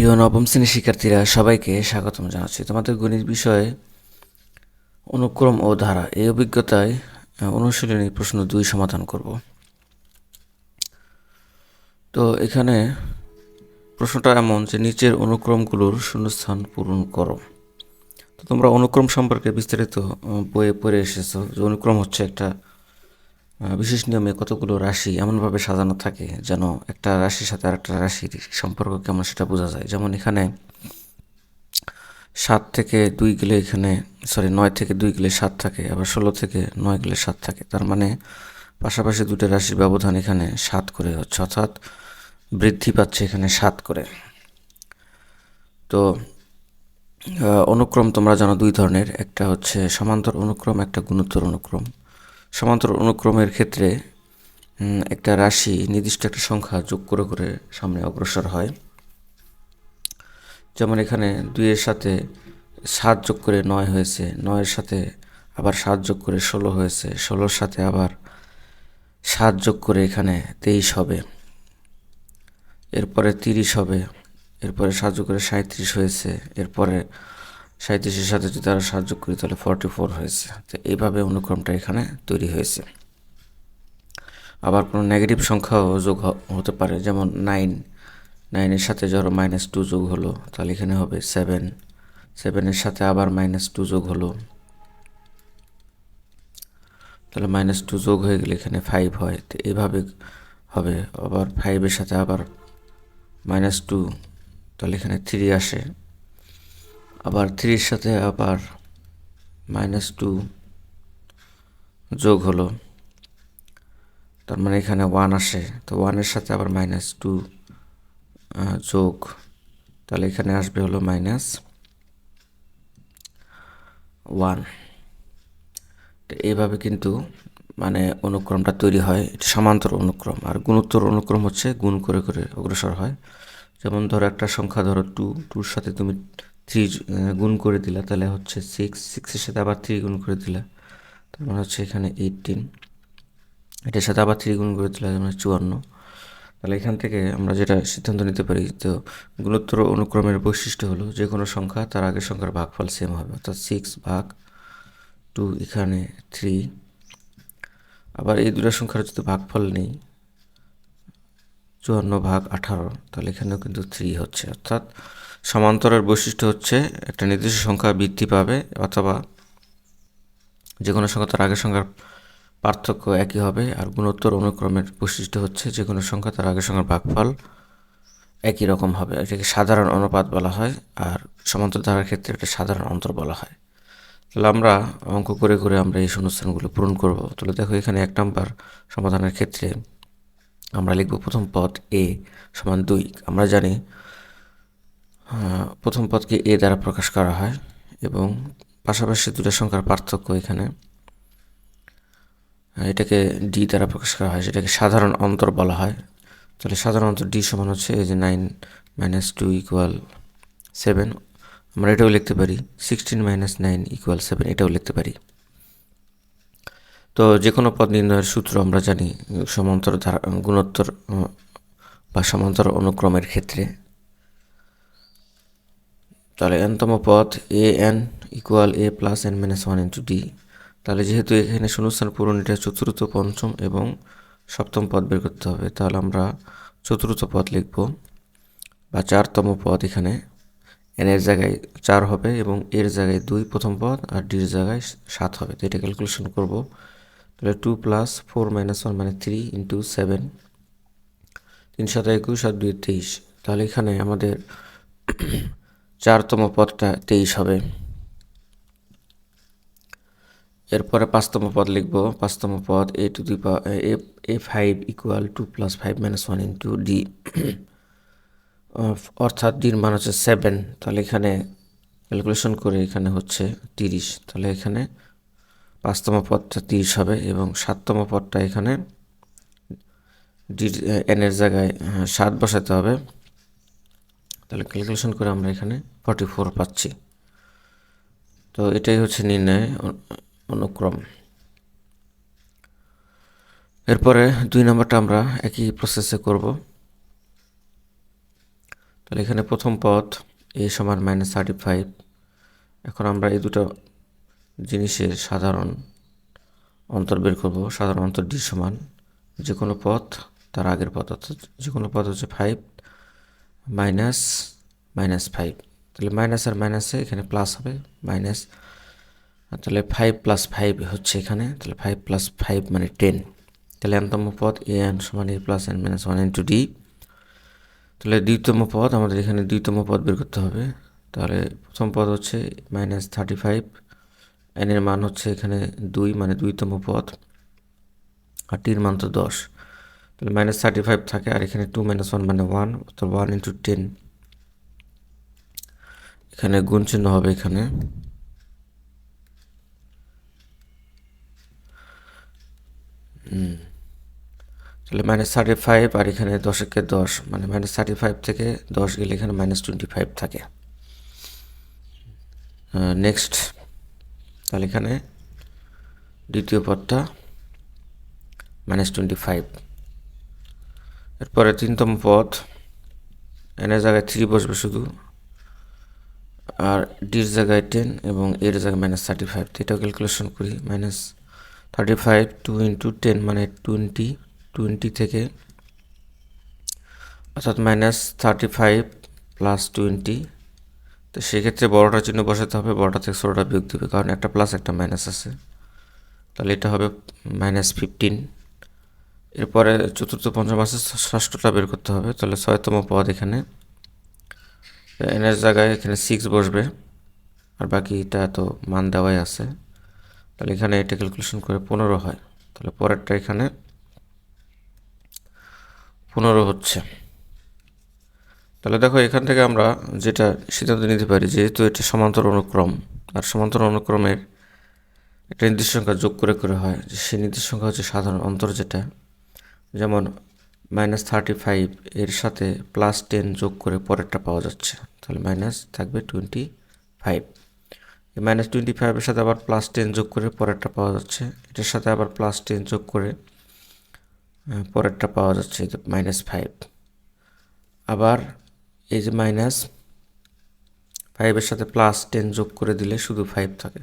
প্রিয় নবম শ্রেণির শিক্ষার্থীরা, সবাইকে স্বাগতম জানাচ্ছি। তোমাদের গণিত বিষয়ে অনুক্রম ও ধারা এই অভিজ্ঞতায় অনুশীলনী প্রশ্ন দুই সমাধান করব। তো এখানে প্রশ্নটা এমন যে নিচের অনুক্রমগুলোর শূন্যস্থান পূরণ করো। তো তোমরা অনুক্রম সম্পর্কে বিস্তারিত বইয়ে পড়ে এসেছ যে অনুক্রম হচ্ছে একটা বিশেষ নিয়মে কতগুলো রাশি এমনভাবে সাজানো থাকে যেন একটা রাশির সাথে আরেকটা রাশির সম্পর্ক কেমন সেটা বোঝা যায়। যেমন এখানে সাত থেকে দুই গেলে এখানে সরি নয় থেকে দুই গেলে সাত থাকে, আবার ষোলো থেকে নয় গেলে সাত থাকে। তার মানে পাশাপাশি দুটো রাশির ব্যবধান এখানে সাত করে হচ্ছে, অর্থাৎ বৃদ্ধি পাচ্ছে এখানে সাত করে। তো অনুক্রম তোমরা জানো দুই ধরনের, একটা হচ্ছে সমান্তর অনুক্রম, একটা গুণোত্তর অনুক্রম। সমান্তর অনুক্রমের ক্ষেত্রে একটা রাশি নির্দিষ্ট একটা সংখ্যা যোগ করে করে সামনে অগ্রসর হয়। যেমন এখানে দুইয়ের সাথে সাত যোগ করে নয় হয়েছে, নয়ের সাথে আবার সাত যোগ করে ষোলো হয়েছে, ষোলোর সাথে আবার সাত যোগ করে এখানে তেইশ হবে। এরপরে তিরিশ হবে, এরপরে সাত যোগ করে সাঁত্রিশ হয়েছে, এরপরে সাঁত্রিশের সাথে যদি তারা সাহায্য করি, তাহলে ফর্টি ফোর হয়েছে। তো এইভাবে অনুক্রমটা এখানে তৈরি হয়েছে। আবার কোনো নেগেটিভ সংখ্যাও যোগ হতে পারে, যেমন নাইন নাইনের সাথে ধরো মাইনাস টু যোগ হলো, তাহলে এখানে হবে সেভেন সেভেনের সাথে আবার মাইনাস টু যোগ হলো। তাহলে মাইনাস টু যোগ হয়ে গেলে এখানে ফাইভ হয়। তো এইভাবে হবে। আবার ফাইভের সাথে আবার মাইনাস টু তাহলে এখানে থ্রি আসে। আবার থ্রির সাথে আবার মাইনাস টু যোগ হলো। তার মানে এখানে ওয়ান আসে। তো ওয়ানের সাথে আবার মাইনাস টু যোগ। তাহলে এখানে আসবে হলো মাইনাস ওয়ান তো এইভাবে কিন্তু মানে অনুক্রমটা তৈরি হয়। এটা সমান্তর অনুক্রম। আর গুণোত্তর অনুক্রম হচ্ছে গুণ করে করে অগ্রসর হয়। যেমন ধরো একটা সংখ্যা ধরো টু টুর সাথে তুমি থ্রি গুণ করে দিলা, তাহলে হচ্ছে সিক্স সিক্সের সাথে আবার থ্রি গুণ করে দিলা। তার মানে হচ্ছে এখানে এইটিন এটার সাথে আবার থ্রি গুণ করে দিলে মানে চুয়ান্ন। তাহলে এখান থেকে আমরা যেটা সিদ্ধান্ত নিতে পারি তো গুণোত্তর অনুক্রমের বৈশিষ্ট্য হলো যে কোনো সংখ্যা তার আগের সংখ্যার ভাগফল সেম হবে, অর্থাৎ সিক্স ভাগ টু এখানে থ্রি আবার এই দুটো সংখ্যার যদি ভাগফল নেই, চুয়ান্ন ভাগ আঠারো, তাহলে এখানেও কিন্তু থ্রি হচ্ছে, অর্থাৎ সমান্তরের বৈশিষ্ট্য হচ্ছে একটা নির্দিষ্ট সংখ্যা বৃদ্ধি পাবে অথবা যে কোনো সংখ্যা তার আগের সংখ্যার পার্থক্য একই হবে আর গুণোত্তর অনুক্রমের বৈশিষ্ট্য হচ্ছে যে কোনো সংখ্যা তার আগের সংখ্যার ভাগফল একই রকম হবে, এটাকে সাধারণ অনুপাত বলা হয় আর সমান্তর ধারার ক্ষেত্রে এটা সাধারণ অন্তর বলা হয়। তাহলে আমরা অঙ্ক করে করে আমরা এই শূন্যস্থানগুলো পূরণ করব। তাহলে দেখো এখানে এক নম্বর সমাধানের ক্ষেত্রে আমরা লিখব প্রথম পদ এ সমান দুই। আমরা জানি প্রথম পদকে এ দ্বারা প্রকাশ করা হয় এবং পাশাপাশি দুটো সংখ্যার পার্থক্য এখানে এটাকে ডি দ্বারা প্রকাশ করা হয় সেটাকে সাধারণ অন্তর বলা হয়। তাহলে সাধারণ অন্তর ডি সমান হচ্ছে এই যে nine minus two equal seven আমরা এটাও লিখতে পারি sixteen minus nine equal seven এটাও লিখতে পারি। তো যে কোনো পদ নির্ণয়ের সূত্র আমরা জানি সমান্তর ধারা, গুণোত্তর বা সমান্তর অনুক্রমের ক্ষেত্রে। তাহলে এনতম পথ a n equal a plus n minus one into d তাহলে যেহেতু এখানে শূন্যস্থান পূরণ, এটা চতুর্থ পঞ্চম এবং সপ্তম পদ বের করতে হবে, তাহলে আমরা চতুর্থ পদ লিখব বা চারতম পদ এখানে এন এর জায়গায় চার হবে এবং এর জায়গায় দুই প্রথম পদ আর ডির জায়গায় সাত হবে। তো এটা ক্যালকুলেশন করব। তাহলে two plus four minus one মানে থ্রি ইন্টু সেভেন তিন সাত একুশ আর দুই তেইশ। তাহলে এখানে আমাদের চারতম পদটা তেইশ হবে। এরপরে পাঁচতম পদ লিখব। পাঁচতম পদ a to the a a five equal two plus five minus one into d অর্থাৎ ডির মান হচ্ছে সেভেন তাহলে এখানে ক্যালকুলেশন করে এখানে হচ্ছে তিরিশ। তাহলে এখানে পাঁচতম পদটা তিরিশ হবে এবং সাততম পদটা এখানে ডি এনের জায়গায় সাত বসাতে হবে। তাহলে ক্যালকুলেশন করে আমরা এখানে ফর্টি ফোর পাচ্ছি। তো এটাই হচ্ছে নির্ণয় অনুক্রম। এরপরে দুই নম্বরটা আমরা একই প্রসেসে করব। তাহলে এখানে প্রথম পথ এ সমান মাইনাস থার্টি ফাইভ এখন আমরা এই দুটো জিনিসের সাধারণ অন্তর বের করব। সাধারণ অন্তর ডি সমান যে কোনো পথ তার আগের পথ অর্থাৎ যে কোনো পথ হচ্ছে ফাইভ মাইনাস মাইনাস ফাইভ তাহলে মাইনাস আর মাইনাসে এখানে প্লাস হবে, মাইনাস। তাহলে ফাইভ প্লাস ফাইভ হচ্ছে এখানে, তাহলে ফাইভ প্লাস ফাইভ মানে টেন তাহলে এনতম পদ এ এন সমান a plus n minus one into d তাহলে দ্বিতম পদ, আমাদের এখানে দ্বিতম পদ বের করতে হবে। তাহলে প্রথম পদ হচ্ছে মাইনাস থার্টি ফাইভ এনের মান হচ্ছে এখানে দুই মানে দুইতম পদ। আর টির মান তো দশ। তাহলে মাইনাস থার্টি ফাইভ থাকে আর এখানে টু মাইনাস ওয়ান মানে ওয়ান তো ওয়ান ইন্টু টেন এখানে গুণ চিহ্ন হবে এখানে। তাহলে মাইনাস থার্টি ফাইভ আর এখানে দশকে দশ মানে মাইনাস থার্টি ফাইভ থেকে দশ গেলে এখানে মাইনাস টোয়েন্টি ফাইভ থাকে নেক্সট তাহলে এখানে দ্বিতীয় পদটা মাইনাস টোয়েন্টি ফাইভ এরপরে তিনতম পদ এনের জায়গায় থ্রি বসবে শুধু, আর ডির জায়গায় টেন এবং এর জায়গায় মাইনাস থার্টি ফাইভ এটাও ক্যালকুলেশন করি minus thirty five two into ten মানে টোয়েন্টি টোয়েন্টি থেকে, অর্থাৎ minus thirty five plus twenty তো সেক্ষেত্রে বড়টা চিহ্ন বসাতে হবে, বড়টা থেকে ছোটোটা বিয়োগ দেবে, কারণ একটা প্লাস একটা মাইনাস আছে। তাহলে এটা হবে মাইনাস ফিফটিন এরপরে চতুর্থ, পঞ্চম আছে ষষ্ঠটা বের করতে হবে, তাহলে ছয়তম পদ এখানে। এনের জায়গায় এখানে সিক্স বসবে, আর বাকিটা তো মান দেওয়াই আছে। তাহলে এখানে এটা ক্যালকুলেশন করে পনেরো হয়, তাহলে পরেরটা এখানে পনেরো হচ্ছে। তাহলে দেখো, এখান থেকে আমরা যেটা সিদ্ধান্ত নিতে পারি, যেহেতু এটা সমান্তর অনুক্রম, আর সমান্তর অনুক্রমের একটা নির্দিষ্ট সংখ্যা যোগ করে করে হয়, যে সেই নির্দিষ্ট সংখ্যা হচ্ছে সাধারণ অন্তর যেটা যেমন মাইনাস থার্টি ফাইভ এর সাথে প্লাস টেন যোগ করে পরেরটা পাওয়া যাচ্ছে, তাহলে মাইনাস থাকবে টোয়েন্টি ফাইভ এই মাইনাস টোয়েন্টি ফাইভের সাথে আবার প্লাস টেন যোগ করে পরেরটা পাওয়া যাচ্ছে, এটার সাথে আবার প্লাস টেন যোগ করে পরেরটা পাওয়া যাচ্ছে মাইনাস ফাইভ আবার এই যে মাইনাস ফাইভের সাথে প্লাস টেন যোগ করে দিলে শুধু ফাইভ থাকে।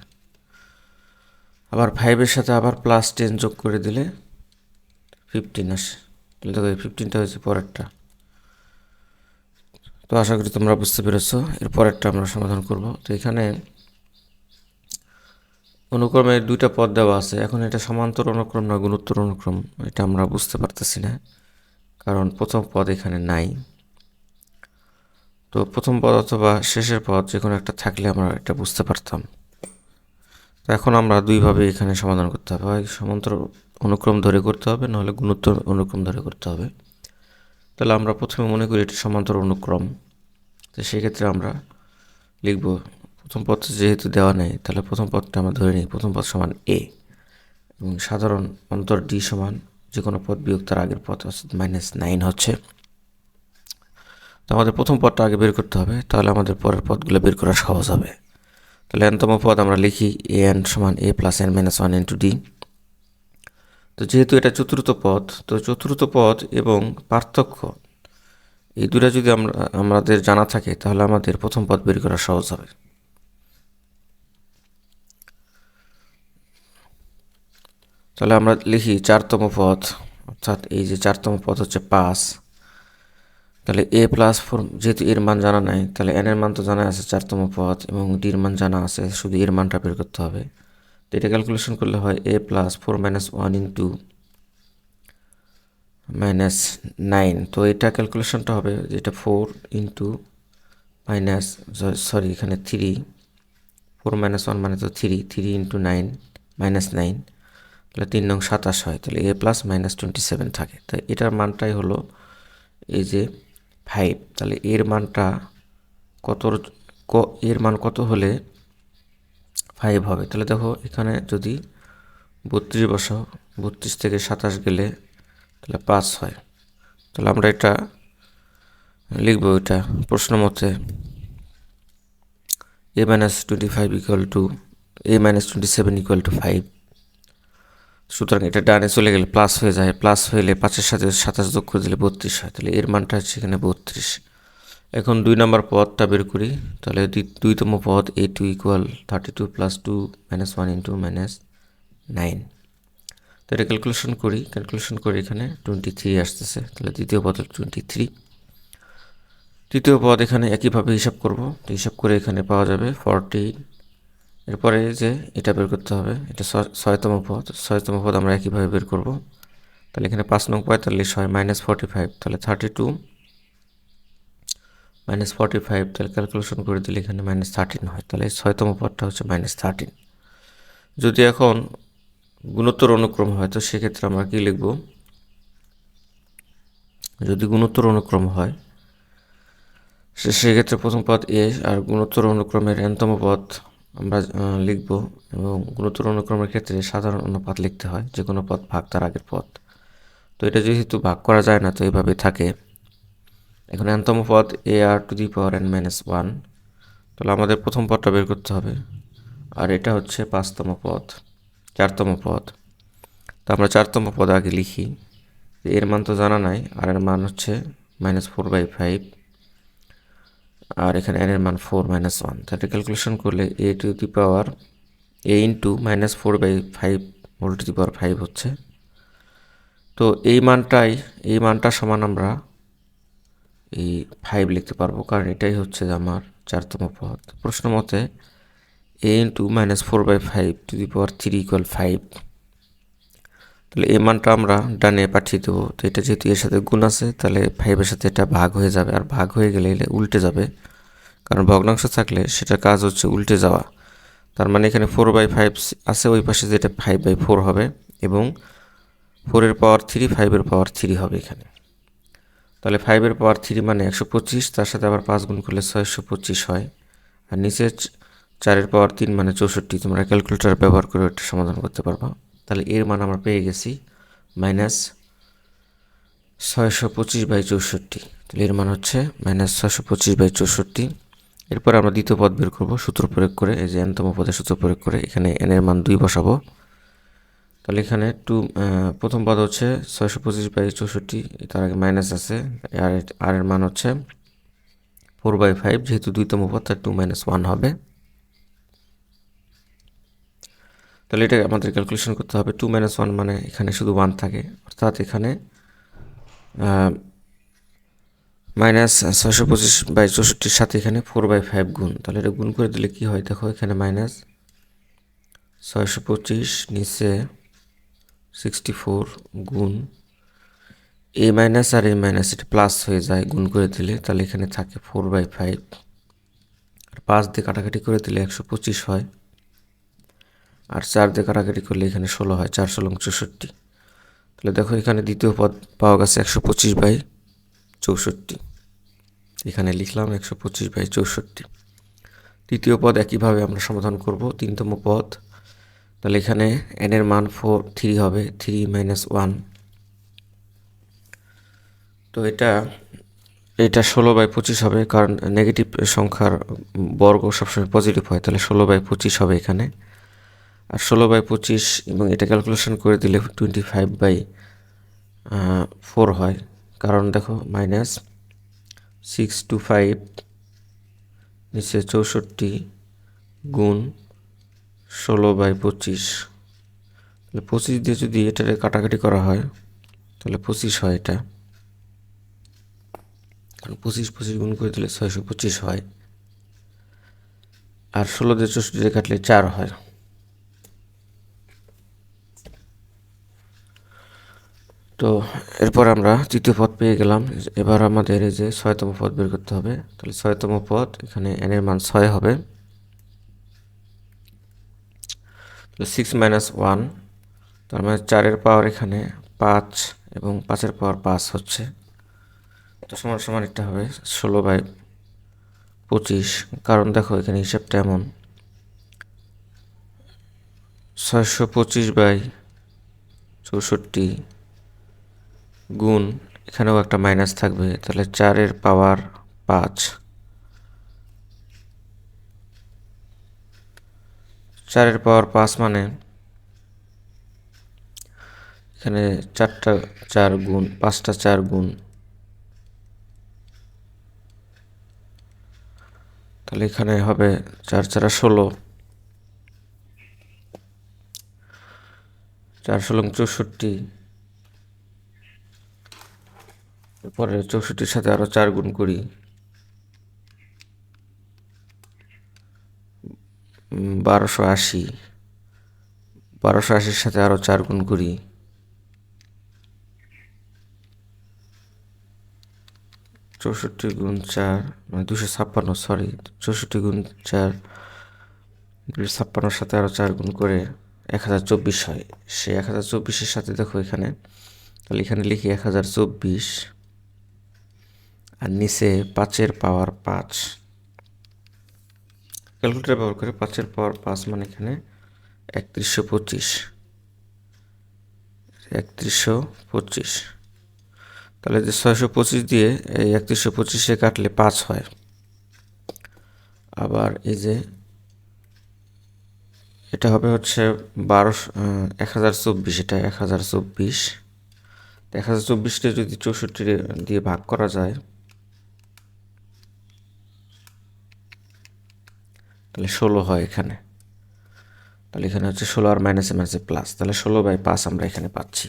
আবার ফাইভের সাথে আবার প্লাস টেন যোগ করে দিলে ফিফটিন আসে তাহলে দেখো এই ফিফটিনটা হয়েছে পরেরটা। তো আশা করি তোমরা বুঝতে পেরেছ, এর পরেরটা আমরা সমাধান করব। তো এখানে অনুক্রমে দুইটা পদ দেওয়া আছে। এখন এটা সমান্তর অনুক্রম না গুণোত্তর অনুক্রম, এটা আমরা বুঝতে পারতেছি না, কারণ প্রথম পদ এখানে নাই। তো প্রথম পদ অথবা শেষের পদ যে কোনো একটা থাকলে আমরা এটা বুঝতে পারতাম। তো এখন আমরা দুইভাবে এখানে সমাধান করতে হবে। হয় সমান্তর অনুক্রম ধরে করতে হবে, নাহলে গুণোত্তর অনুক্রম ধরে করতে হবে। তাহলে আমরা প্রথমে মনে করি এটি সমান্তর অনুক্রম। তো সেক্ষেত্রে আমরা লিখব, প্রথম পদ যেহেতু দেওয়া নেই, তাহলে প্রথম পদটা আমরা ধরে নিই, প্রথম পদ সমান এ এবং সাধারণ অন্তর ডি সমান যে কোনো পদ বিয়োগ তার আগের পথ অর্থাৎ মাইনাস নাইন হচ্ছে। তো আমাদের প্রথম পদটা আগে বের করতে হবে, তাহলে আমাদের পরের পদগুলো বের করা সহজ হবে। তাহলে এনতম পদ আমরা লিখি এ এন সমান a plus n minus one into d তো যেহেতু এটা চতুর্থ পথ, তো চতুর্থ পদ এবং পার্থক্য, এই দুটা যদি আমরা, আমাদের জানা থাকে, তাহলে আমাদের প্রথম পথ বের করা সহজ হবে। তাহলে আমরা লিখি চারতম পথ, অর্থাৎ এই যে চারতম পদ হচ্ছে পাঁচ। তাহলে এ প্লাস ফোর, যেহেতু এর মান জানা নাই, তাহলে এন এর মান তো জানা আছে চারতম পথ এবং ডির মান জানা আছে, শুধু এর মানটা বের করতে হবে। তো এটা ক্যালকুলেশন করলে হয় a plus four minus one into minus nine তো এটা ক্যালকুলেশনটা হবে যেটা ফোর ইন্টু মাইনাস সরি এখানে থ্রি ফোর মাইনাস ওয়ান মানে তো three three into nine minus nine তাহলে তিন নং সাতাশ হয়, তাহলে a plus minus twenty seven থাকে। তাই এটার মানটাই হলো এই যে ফাইভ তাহলে এর মানটা কত এর মান কত হলে ফাইভ হবে। তাহলে দেখো এখানে যদি বত্রিশ বসাও, বত্রিশ থেকে সাতাশ গেলে তাহলে পাঁচ হয়। তাহলে আমরা এটা লিখব এটা প্রশ্ন মতে a minus twenty five equal to a minus twenty seven equal to five সুতরাং এটা ডানে চলে গেলে প্লাস হয়ে যায়। প্লাস হলে পাঁচের সাথে সাতাশ করে দিলে বত্রিশ হয়। তাহলে এর মানটা হচ্ছে এখানে বত্রিশ। এখন দুই নম্বর পদটা বের করি, তাহলে দুইতম পদ a two equal thirty two plus two minus one into minus nine তো এটা ক্যালকুলেশন করি ক্যালকুলেশন করি এখানে টোয়েন্টি থ্রি আসতেছে, তাহলে দ্বিতীয় পদ টোয়েন্টি থ্রি তৃতীয় পদ এখানে একইভাবে হিসাব করব, তো হিসাব করে এখানে পাওয়া যাবে ফর্টি এরপরে যে এটা বের করতে হবে, এটা ছয়তম পদ ছয়তম পদ আমরা একইভাবে বের করব। তাহলে এখানে পাঁচ নং পঁয়তাল্লিশ হয় মাইনাস ফর্টি ফাইভ তাহলে thirty two minus forty five তাহলে ক্যালকুলেশন করে দিলে এখানে মাইনাস থার্টিন হয়। তাহলে ছয়তম পদটা হচ্ছে মাইনাস থার্টিন যদি এখন গুণোত্তর অনুক্রম হয়, তো সেক্ষেত্রে আমরা কী লিখব? যদি গুণোত্তর অনুক্রম হয়, সে সেক্ষেত্রে প্রথম পদ এ আর গুণোত্তর অনুক্রমের এনতম পদ আমরা লিখব এবং গুণোত্তর অনুক্রমের ক্ষেত্রে সাধারণ অনুপাত লিখতে হয় যে কোনো পদ ভাগ তার আগের পদ। তো এটা যেহেতু ভাগ করা যায় না, তো এইভাবে থাকে। এখন এনতম পদ a r to the power n minus one. তাহলে আমাদের প্রথম পদটা বের করতে হবে। আর এটা হচ্ছে পাঁচতম পদ, চারতম পদ। তো আমরা চারতম পদ আগে লিখি। এর মান তো জানা নাই, আর এর মান হচ্ছে মাইনাস ফোর বাই ফাইভ। আর এখানে এর মান ফোর মাইনাস ওয়ান। তাহলে ক্যালকুলেশন করলে a to the power a into minus four by five whole to the power five হচ্ছে। তো এই মানটাই, এই মানটা সমান আমরা এই ফাইভ লিখতে পারব, কারণ এটাই হচ্ছে আমার চারতম পদ। প্রশ্ন মতে a into minus four by five to the power three equal five তাহলে এ মানটা আমরা ডানে পাঠিয়ে দেবো। তো এটা যেহেতু এর সাথে গুণ আছে, তাহলে ফাইভের সাথে এটা ভাগ হয়ে যাবে। আর ভাগ হয়ে গেলে এটা উল্টে যাবে। কারণ ভগ্নাংশ থাকলে সেটার কাজ হচ্ছে উল্টে যাওয়া। তার মানে এখানে ফোর বাই ফাইভ আছে, ওই পাশে যেটা ফাইভ বাই ফোর হবে এবং ফোরের পাওয়ার থ্রি ফাইভের পাওয়ার থ্রি হবে এখানে। তাহলে ফাইভের পাওয়ার থ্রি মানে একশো পঁচিশ, তার সাথে আবার পাঁচ গুণ করলে ছয়শো পঁচিশ হয়। আর নিচে চারের পাওয়ার তিন মানে চৌষট্টি, তোমরা ক্যালকুলেটর ব্যবহার করে এটা সমাধান করতে পারবা। তাহলে এর মান আমরা পেয়ে গেছি মাইনাস ছয়শো পঁচিশ বাই চৌষট্টি। তাহলে এর মান হচ্ছে মাইনাস ছয়শো পঁচিশ বাই চৌষট্টি। এরপর আমরা দ্বিতীয় পদ বের করব, সূত্র প্রয়োগ করে, এই যে এনতম পদের সূত্র প্রয়োগ করে, এখানে এন এর মান দুই বসাবো। তাহলে এখানে টু প্রথম পদ হচ্ছে ছয়শো পঁচিশ বাই চৌষট্টি, তার আগে মাইনাস আছে, আর আর এর মান হচ্ছে ফোর বাই ফাইভ যেহেতু দুইতম পদ, তার টু মাইনাস ওয়ান হবে। তাহলে এটা আমাদের ক্যালকুলেশন করতে হবে টু মাইনাস ওয়ান মানে এখানে শুধু ওয়ান থাকে, অর্থাৎ এখানে মাইনাস ছয়শো পঁচিশ বাই চৌষট্টির সাথে এখানে ফোর বাই ফাইভ গুণ। তাহলে এটা গুণ করে দিলে কি হয়? দেখো এখানে মাইনাস ছয়শো পঁচিশ নিচে সিক্সটি ফোর গুণ এ মাইনাস আর এ মাইনাস এটা প্লাস হয়ে যায়, গুণ করে দিলে তাহলে এখানে থাকে ফোর বাই ফাইভ আর পাঁচ দিয়ে কাটাকাটি করে দিলে একশো পঁচিশ হয়। আর চার দিয়ে কাটাকাটি করলে এখানে ষোলো হয়, চার ষোলো চৌষট্টি তাহলে দেখো এখানে দ্বিতীয় পদ পাওয়া গেছে একশো পঁচিশ বাই চৌষট্টি। এখানে লিখলাম একশো পঁচিশ বাই চৌষট্টি। তৃতীয় পদ একইভাবে আমরা সমাধান করব, তিনতম পদ। তাহলে এখানে এন এর মান ফোর থ্রি হবে থ্রি মাইনাস ওয়ান তো এটা এটা ষোলো বাই পঁচিশ হবে, কারণ নেগেটিভ সংখ্যার বর্গ সবসময় পজিটিভ হয়, তাহলে ষোলো বাই পঁচিশ হবে এখানে। আর ষোলো বাই পঁচিশ এবং এটা ক্যালকুলেশন করে দিলে টোয়েন্টি ফাইভ বাই ফোর হয়। কারণ দেখো মাইনাস সিক্স টু ফাইভ নিচে চৌষট্টি গুণ ষোলো বাই পঁচিশ। তাহলে পঁচিশ দিয়ে যদি এটারে কাটাকাটি করা হয়, তাহলে পঁচিশ হয় এটা। পঁচিশ পঁচিশ গুণ করে দিলে ছয়শো পঁচিশ হয়। আর ষোলো দিয়ে চৌষট্টি দিয়ে কাটলে চার হয়। তো এরপর আমরা তৃতীয় পদ পেয়ে গেলাম। এবার আমাদের এই যে ছয়তম পদ বের করতে হবে। তাহলে ছয়তম পদ এখানে এন এর মান ছয় হবে। সিক্স মাইনাস ওয়ান তার মানে চারের পাওয়ার এখানে পাঁচ এবং পাঁচের পাওয়ার পাঁচ হচ্ছে। তো সমান সমান এটা হবে ষোলো বাই পঁচিশ। কারণ দেখো এখানে হিসাবটা এমন। ছয়শো পঁচিশ বাই চৌষট্টি গুণ, এখানেও একটা মাইনাস থাকবে। তাহলে চারের পাওয়ার পাঁচ। চারের পাওয়ার পাঁচ মানে? এখানে চারটা চার গুণ, পাঁচটা চার গুণ। তাহলে এখানে হবে চার চারা ষোলো। চার ষোলো চৌষট্টি। এরপরে চৌষট্টির সাথে আরও চার গুণ করি। বারোশো আশি। বারোশো আশির সাথে আরও চার গুণ করি। চৌষট্টি গুণ চার মানে দুশো ছাপ্পান্ন সরি চৌষট্টি গুণ চার, দুশো ছাপ্পান্নর সাথে আরও চার গুণ করে এক হাজার চব্বিশ হয়। সে এক হাজার চব্বিশের সাথে দেখো এখানে, তাহলে এখানে লিখি এক হাজার চব্বিশ, আর নিচে পাঁচের পাওয়ার পাঁচ। ক্যালকুলেটার ব্যবহার করে পাঁচের পাওয়ার পাঁচ মানে এখানে একত্রিশশো পঁচিশ। একত্রিশশো পঁচিশ। তাহলে যে ছয়শো পঁচিশ দিয়ে এই একত্রিশশো পঁচিশে কাটলে পাঁচ হয়। আবার এই যে এটা হবে হচ্ছে বারোশো এক হাজার চব্বিশ এটা এক হাজার চব্বিশ এক হাজার চব্বিশটা যদি চৌষট্টি দিয়ে ভাগ করা যায় তাহলে ষোলো হয় এখানে। তাহলে এখানে হচ্ছে ষোলো আর মাইনাসে মাইনাসে প্লাস তাহলে ষোলো বাই পাঁচ আমরা এখানে পাচ্ছি।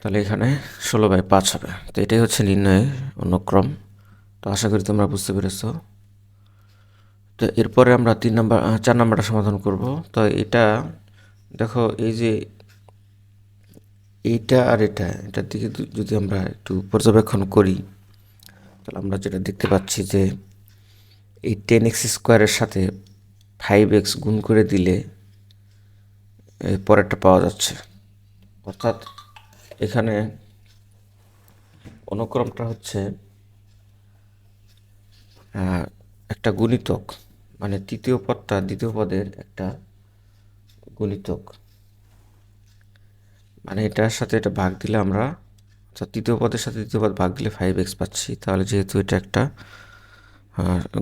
তাহলে এখানে ষোলো বাই পাঁচ হবে। তো এটাই হচ্ছে নির্ণয় অনুক্রম। তো আশা করি তোমরা বুঝতে পেরেছ। তো এরপরে আমরা তিন নাম্বার চার নাম্বারটা সমাধান করব। তো এটা, দেখো এই যে এইটা আর এটা, এটার দিকে যদি আমরা একটু পর্যবেক্ষণ করি, তাহলে আমরা যেটা দেখতে পাচ্ছি যে এই টেন এক্স স্কোয়ারের সাথে ফাইভ এক্স গুণ করে দিলে পরেরটা পাওয়া যাচ্ছে। অর্থাৎ এখানে অনুক্রমটা হচ্ছে একটা গুণিতক মানে তৃতীয় পদটা দ্বিতীয় পদের একটা গুণিতক। মানে এটার সাথে এটা ভাগ দিলে আমরা তৃতীয় পদের সাথে দ্বিতীয় পদ ভাগ দিলে ফাইভ এক্স পাচ্ছি। তাহলে যেহেতু এটা একটা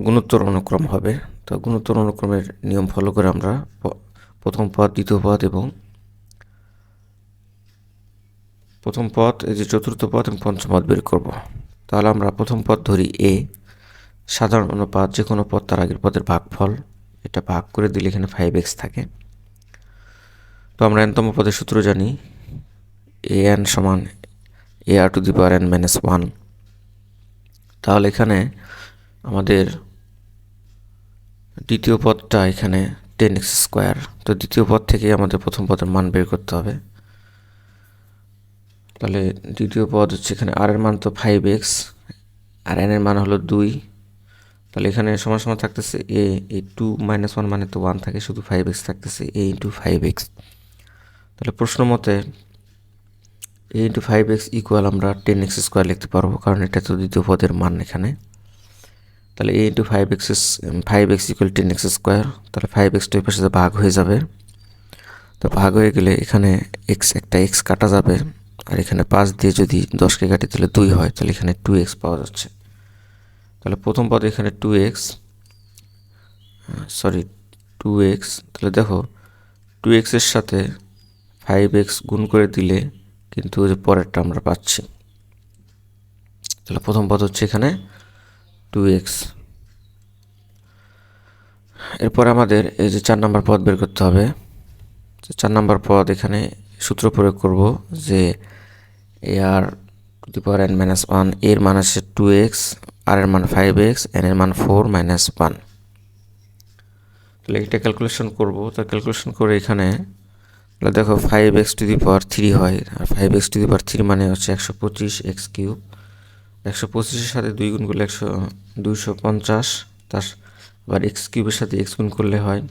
গুণোত্তর অনুক্রম হবে। তো গুণোত্তর অনুক্রমের নিয়ম ফলো করে আমরা প্রথম পদ, দ্বিতীয় পদ এবং প্রথম পদ, এই যে চতুর্থ পদ এবং পঞ্চম পদ বের করব। তাহলে আমরা প্রথম পদ ধরি এ সাধারণ অনুপাত যে কোনো পদ তার আগের পদের ভাগফল। এটা ভাগ করে দিলে এখানে ফাইভ এক্স থাকে। তো আমরা এনতম পদের সূত্র জানি। এ এন সমান a r to the power n minus one তাহলে এখানে আমাদের দ্বিতীয় পদটা এখানে টেন এক্স স্কোয়ার তো দ্বিতীয় পদ থেকে আমাদের প্রথম পদের মান বের করতে হবে। তাহলে দ্বিতীয় পদ হচ্ছে এখানে আর এর মান তো ফাইভ এক্স আর এন এর মান হলো দুই। তাহলে এখানে সমান সমান থাকতেছে a a two minus one মানে তো ওয়ান থাকে, শুধু ফাইভ এক্স থাকতেছে এ ইন্টু ফাইভ এক্স তাহলে প্রশ্ন মতে a into five x equal আমরা টেন এক্স স্কোয়ার লিখতে পারব, কারণ এটা তো দ্বিতীয় পদের মান এখানে। তাহলে a into five x five x equal ten x square তাহলে ফাইভ এক্স টু পাশে ভাগ হয়ে যাবে। তো ভাগ হয়ে গেলে এখানে এক্স একটা এক্স কাটা যাবে, আর এখানে পাঁচ দিয়ে যদি দশকে কাটি তাহলে দুই হয়, তাহলে এখানে টু এক্স পাওয়া যাচ্ছে। তাহলে প্রথম পদ এখানে two x sorry two x তাহলে দেখো টু এক্সের সাথে ফাইভ এক্স গুণ করে দিলে কিন্তু ওই যে পরেরটা আমরা পাচ্ছি। তাহলে প্রথম পদ হচ্ছে এখানে টু এক্স এরপর আমাদের এই যে চার নাম্বার পদ বের করতে হবে। চার নাম্বার পদ এখানে সূত্র প্রয়োগ করব যে a r to the power n minus ওয়ানের মান আছে টু এক্স আর এর মান ফাইভ এক্স এন এর মান ফোর মাইনাস ওয়ান তাহলে এটা ক্যালকুলেশন করব। তো ক্যালকুলেশন করে এখানে তাহলে দেখো five x to the power three হয়। আর five x to the power three মানে হচ্ছে একশো পঁচিশ এক্স কিউব একশো পঁচিশের সাথে দুই গুণ করলে একশো, দুইশো পঞ্চাশ, তার আবার এক্স কিউবের সাথে এক্স গুণ করলে হয়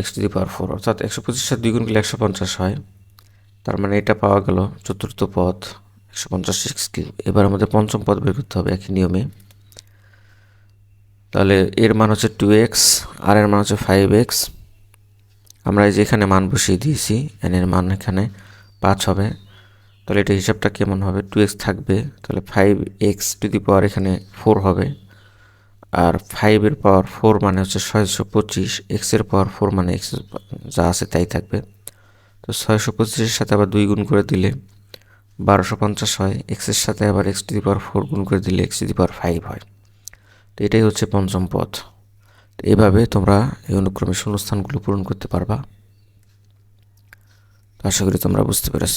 x to the power four অর্থাৎ একশো পঁচিশের সাথে দুই গুণ করলে একশো পঞ্চাশ হয়, তার মানে এটা পাওয়া গেল চতুর্থ পদ, একশো পঞ্চাশ এক্স কিউব। এবার আমাদের পঞ্চম পদ বের করতে হবে একই নিয়মে। তাহলে এর মান হচ্ছে টু এক্স আর এর মান হচ্ছে ফাইভ এক্স আমরা এই যে এখানে মান বসিয়ে দিয়েছি এন এর মান এখানে পাঁচ হবে। তাহলে এটা হিসাবটা কেমন হবে? টু এক্স থাকবে, তাহলে five x to the power এখানে ফোর হবে। আর ফাইভের পাওয়ার ফোর মানে হচ্ছে ছয়শো পঁচিশ এক্সের পাওয়ার ফোর মানে এক্স যা আছে তাই থাকবে। তো ছয়শো পঁচিশের সাথে আবার দুই গুণ করে দিলে বারোশো পঞ্চাশ হয় এক্সের সাথে আবার x to the power four গুণ করে দিলে x to the power five হয়। তো এটাই হচ্ছে পঞ্চম পথ। তো এভাবে তোমরা এই অনুক্রমে শূন্যস্থানগুলো পূরণ করতে পারবা। তো আশা করি তোমরা বুঝতে পেরেছ।